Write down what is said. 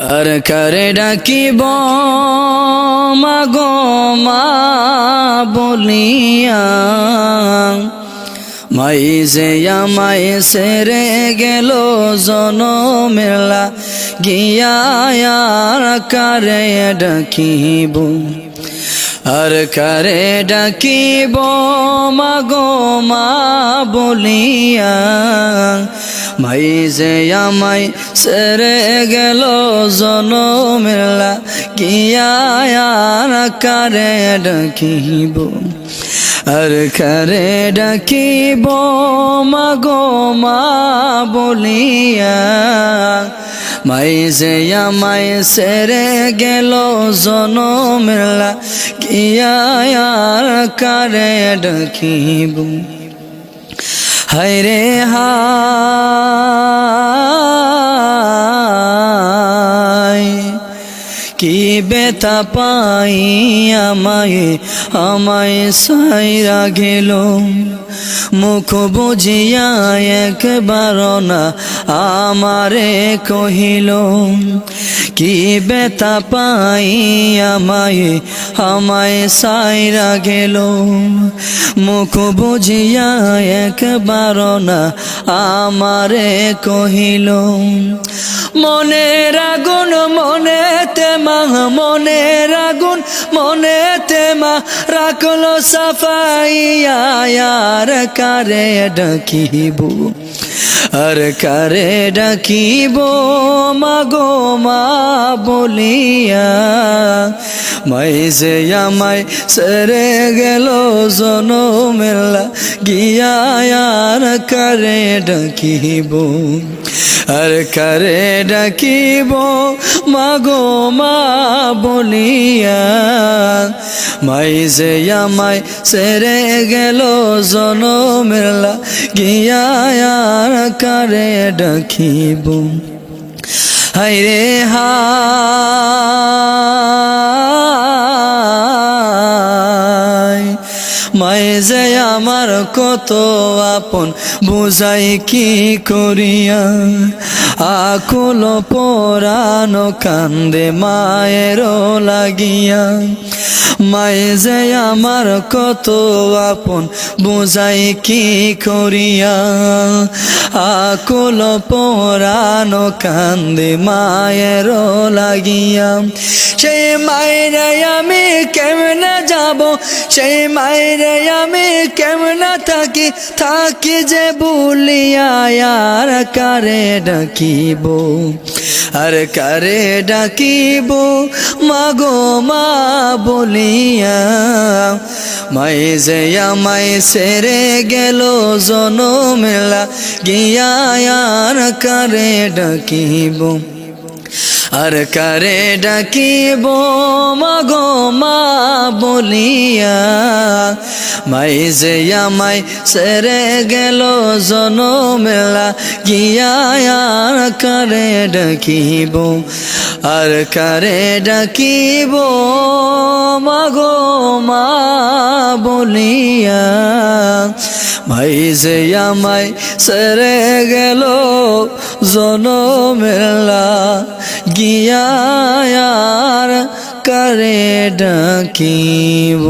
আর করে ডাকিব? মাগো মা বলিয়া। মাই যে আমায় সেরে গেল জনমেলা, গিয়া আর ডাকিব? আর কারে ডাকিব? মাগো মা বলিয়া। মাই যে আমায় সেরে গেল জনমেলা গিয়া আর কারে ডাকিব? আর কারে ডাকিব মাগো মা বলিয়া। মাই যে আমায় সেরে গেল জনমেলা গিয়া আর কারে ডাকিব? হায় বেতা পাই আমায় আমায় সাইরা গেল। মুখ বুঝিয়া একবার না আমারে কহিল, কি বেতা পাই আমায় আমায় সাইরা গেল। মুখ বুঝিয়া একবার না আমারে কহিল, মনের আগুন মনে তেমা মনের আগুন মনে তেমা রাখল সাফাইয়া আর কারে ডাকিব? আর কারে ডাকিব? মাগো মা বলিয়া। মাই যে আমায় সেরে গেল জনমেলা গিয়া আর কারে ডাকিব? আর কারে ডাকিব? মাগো মা বলিয়া। মাই যে আমায় সেরে গেল জনমেলা গিয়া আর কারে ডাকিব? হাইরে হায়। আমার কত আপন, বুঝাই কি করিয়া? আকুল পরানো কান্দে মায়ের লাগিয়া। মায়ে যে আমার কত আপন, বুঝাই কি করিয়া? আকুল পরানো কান্দে মায়ের লাগিয়া। সেই মায়ের আমি কেমনে যাব। সেই মায়ের আমি কেমনে থাকি থাকি যে বলিয়া আর কারে ডাকিব। আর কারে ডাকিব? মাগো মা বলিয়া। মাই যে আমায় সেরে গেল জনমেলা গিয়া আর কারে ডাকিব। আর কারে ডাকিব মাগো মা বলিয়া? মাই যে আমায় সেরে গেল জনমেলা গিয়া আর কারে ডাকিব? আর কারে ডাকিব? মাগো মা বলিয়া। মাই যে আমায় সেরে গেল জনমেলা গিয়া কারে ডাকিব?